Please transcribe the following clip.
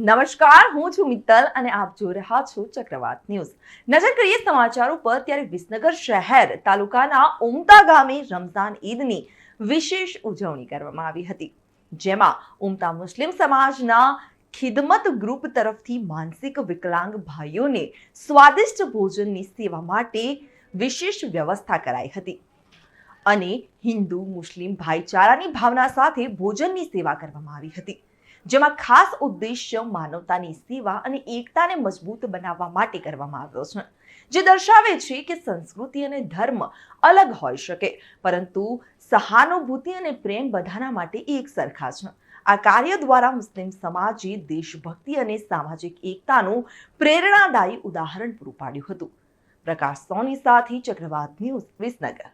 નમસ્કાર, હું છું મિત્તલ અને આપ જોઈ રહ્યા છો ચક્રવાત ન્યૂઝ. નજર કરીએ સમાચારો પર, ત્યારે વિસનગર શહેર તાલુકાના ઉમતા ગામે રમઝાન ઈદની વિશેષ ઉજવણી કરવામાં આવી હતી, જેમાં ઉમતા મુસ્લિમ સમાજના ખિદમત ગ્રુપ તરફથી માનસિક વિકલાંગ ભાઈઓને સ્વાદિષ્ટ ભોજનની સેવા માટે વિશેષ વ્યવસ્થા કરાઈ હતી અને હિન્દુ મુસ્લિમ ભાઈચારાની ભાવના સાથે ભોજનની સેવા કરવામાં આવી હતી. જેમાં ખાસ ઉદ્દેશ્ય માનવતાની સેવા અને એકતાને મજબૂત બનાવવા માટે કરવામાં આવ્યો છે. જે દર્શાવે છે કે સંસ્કૃતિ અને ધર્મ અલગ હોઈ શકે, પરંતુ સહાનુભૂતિ અને પ્રેમ બધાના માટે એક સરખા છે. આ કાર્ય દ્વારા મુસ્લિમ સમાજે દેશભક્તિ અને સામાજિક એકતાનું પ્રેરણાદાયી ઉદાહરણ પૂરું પાડ્યું હતું. પ્રકાશ સોની સાથે ચક્રવાત ન્યૂઝ વિસનગર.